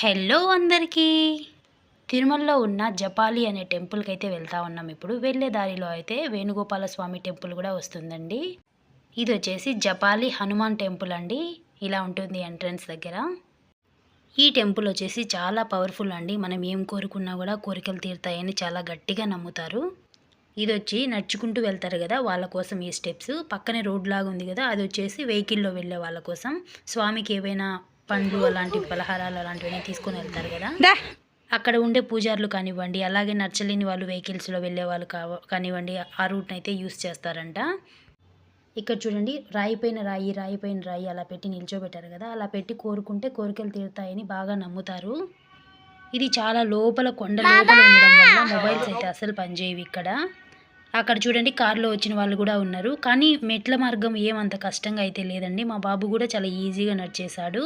Hello అందరికీ. తిరుమలలో ఉన్న జపాలి అనే టెంపుల్కి అయితే వెళ్తా ఉన్నాం ఇప్పుడు. వెళ్ళే దారిలో అయితే వేణుగోపాల స్వామి టెంపుల్ కూడా వస్తుందండి. ఇది వచ్చేసి జపాలి హనుమాన్ టెంపుల్ అండి. ఇలా ఉంటుంది ఎంట్రన్స్ దగ్గర. ఈ టెంపుల్ వచ్చేసి చాలా పవర్ఫుల్ అండి. మనం ఏం కోరుకున్నా కూడా కోరికలు తీరుతాయని చాలా గట్టిగా నమ్ముతారు. ఇది వచ్చి నడుచుకుంటూ వెళ్తారు కదా వాళ్ళ కోసం ఈ స్టెప్స్. పక్కనే రోడ్ లాగా ఉంది కదా అది వచ్చేసి వెహికల్లో వెళ్ళే వాళ్ళ కోసం. స్వామికి ఏవైనా పండ్లు అలాంటి పలహారాలు అలాంటివన్నీ తీసుకొని వెళ్తారు కదా. అక్కడ ఉండే పూజారులు కానివ్వండి అలాగే నచ్చలేని వాళ్ళు వెహికల్స్లో వెళ్ళే వాళ్ళు కావ కానివ్వండి ఆ రూట్ని అయితే యూస్ చేస్తారంట. ఇక్కడ చూడండి రాయి పైన రాయి రాయి పైన రాయి అలా పెట్టి నిల్చోబెట్టారు కదా. అలా పెట్టి కోరుకుంటే కోరికలు తీరుతాయని బాగా నమ్ముతారు. ఇది చాలా లోపల కొండ లోపల ఉండడం వల్ల మొబైల్స్ అయితే అసలు పనిచేయవు ఇక్కడ. అక్కడ చూడండి కారులో వచ్చిన వాళ్ళు కూడా ఉన్నారు. కానీ మెట్ల మార్గం ఏమంత కష్టంగా అయితే లేదండి. మా బాబు కూడా చాలా ఈజీగా నడిచేశాడు.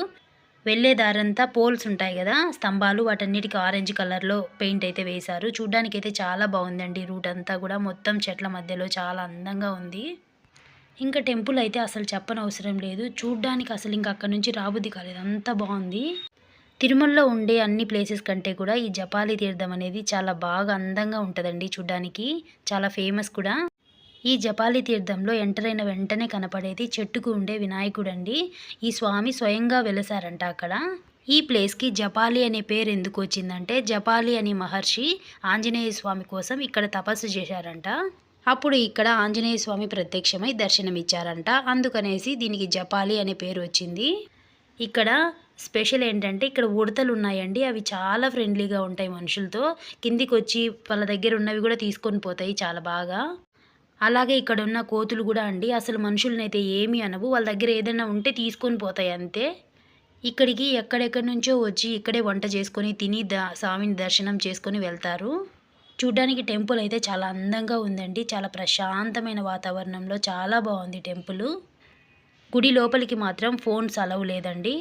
వెళ్ళే దారంతా పోల్స్ ఉంటాయి కదా స్తంభాలు వాటన్నిటికి ఆరెంజ్ కలర్లో పెయింట్ అయితే వేశారు. చూడ్డానికి అయితే చాలా బాగుందండి రూట్ అంతా కూడా. మొత్తం చెట్ల మధ్యలో చాలా అందంగా ఉంది. ఇంకా టెంపుల్ అయితే అసలు చెప్పనవసరం లేదు. చూడ్డానికి అసలు ఇంకా అక్కడ నుంచి రాబుద్ది కాలేదు. అంత బాగుంది. తిరుమలలో ఉండే అన్ని ప్లేసెస్ కంటే కూడా ఈ జపాలి తీర్థం అనేది చాలా బాగా అందంగా ఉంటుందండి చూడ్డానికి. చాలా ఫేమస్ కూడా. ఈ జపాలి తీర్థంలో ఎంటర్ అయిన వెంటనే కనపడేది చెట్టుకు ఉండే వినాయకుడండి. ఈ స్వామి స్వయంగా వెలసారంట అక్కడ. ఈ ప్లేస్కి జపాలి అనే పేరు ఎందుకు వచ్చిందంటే జపాలి అనే మహర్షి ఆంజనేయ స్వామి కోసం ఇక్కడ తపస్సు చేశారంట. అప్పుడు ఇక్కడ ఆంజనేయ స్వామి ప్రత్యక్షమై దర్శనమిచ్చారంట. అందుకనేసి దీనికి జపాలి అనే పేరు వచ్చింది. ఇక్కడ స్పెషల్ ఏంటంటే ఇక్కడ ఉడతలు ఉన్నాయండి అవి చాలా ఫ్రెండ్లీగా ఉంటాయి మనుషులతో. కిందికి వచ్చి వాళ్ళ దగ్గర ఉన్నవి కూడా తీసుకొని పోతాయి చాలా బాగా. అలాగే ఇక్కడ ఉన్న కోతులు కూడా అండి అసలు మనుషులనైతే ఏమీ అనవు. వాళ్ళ దగ్గర ఏదైనా ఉంటే తీసుకొని పోతాయి అంతే. ఇక్కడికి ఎక్కడెక్కడి నుంచో వచ్చి ఇక్కడే వంట చేసుకొని తిని దా స్వామిని దర్శనం చేసుకొని వెళ్తారు. చూడ్డానికి టెంపుల్ అయితే చాలా అందంగా ఉందండి. చాలా ప్రశాంతమైన వాతావరణంలో చాలా బాగుంది టెంపుల్. గుడి లోపలికి మాత్రం ఫోన్స్ అలవ్ లేదండి.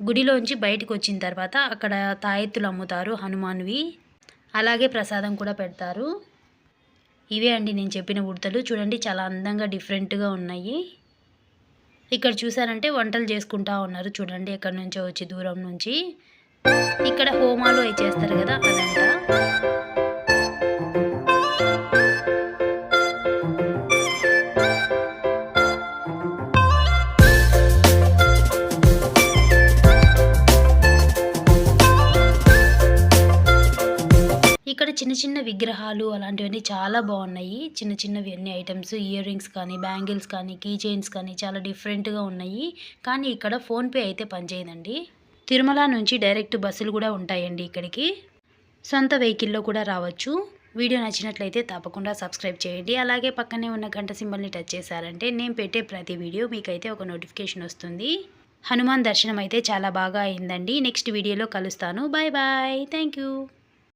గుడిలోంచి బయటకు వచ్చిన తర్వాత అక్కడ తాయెత్తులు అమ్ముతారు హనుమాన్వి. అలాగే ప్రసాదం కూడా పెడతారు. ఇవే అండి నేను చెప్పిన ఉడతలు చూడండి చాలా అందంగా డిఫరెంట్గా ఉన్నాయి. ఇక్కడ చూసారంటే వంటలు చేసుకుంటా ఉన్నారు. చూడండి ఎక్కడి నుంచో వచ్చి దూరం నుంచి. ఇక్కడ హోమాలు అవి చేస్తారు కదా అదంట ఇక్కడ చిన్న చిన్న విగ్రహాలు అలాంటివన్నీ చాలా బాగున్నాయి. చిన్న చిన్నవి అన్ని ఐటమ్స్ ఇయర్ రింగ్స్ కానీ బ్యాంగిల్స్ కానీ కీ చైన్స్ కానీ చాలా డిఫరెంట్గా ఉన్నాయి. కానీ ఇక్కడ ఫోన్పే అయితే పనిచేయదండి. తిరుమల నుంచి డైరెక్ట్ బస్సులు కూడా ఉంటాయండి ఇక్కడికి. సొంత వెహికల్లో కూడా రావచ్చు. వీడియో నచ్చినట్లయితే తప్పకుండా సబ్స్క్రైబ్ చేయండి. అలాగే పక్కనే ఉన్న గంట సింబల్ని టచ్ చేశారంటే నేను పెట్టే ప్రతి వీడియో మీకైతే ఒక నోటిఫికేషన్ వస్తుంది. హనుమాన్ దర్శనం అయితే చాలా బాగా అయిందండి. నెక్స్ట్ వీడియోలో కలుస్తాను. Bye bye thank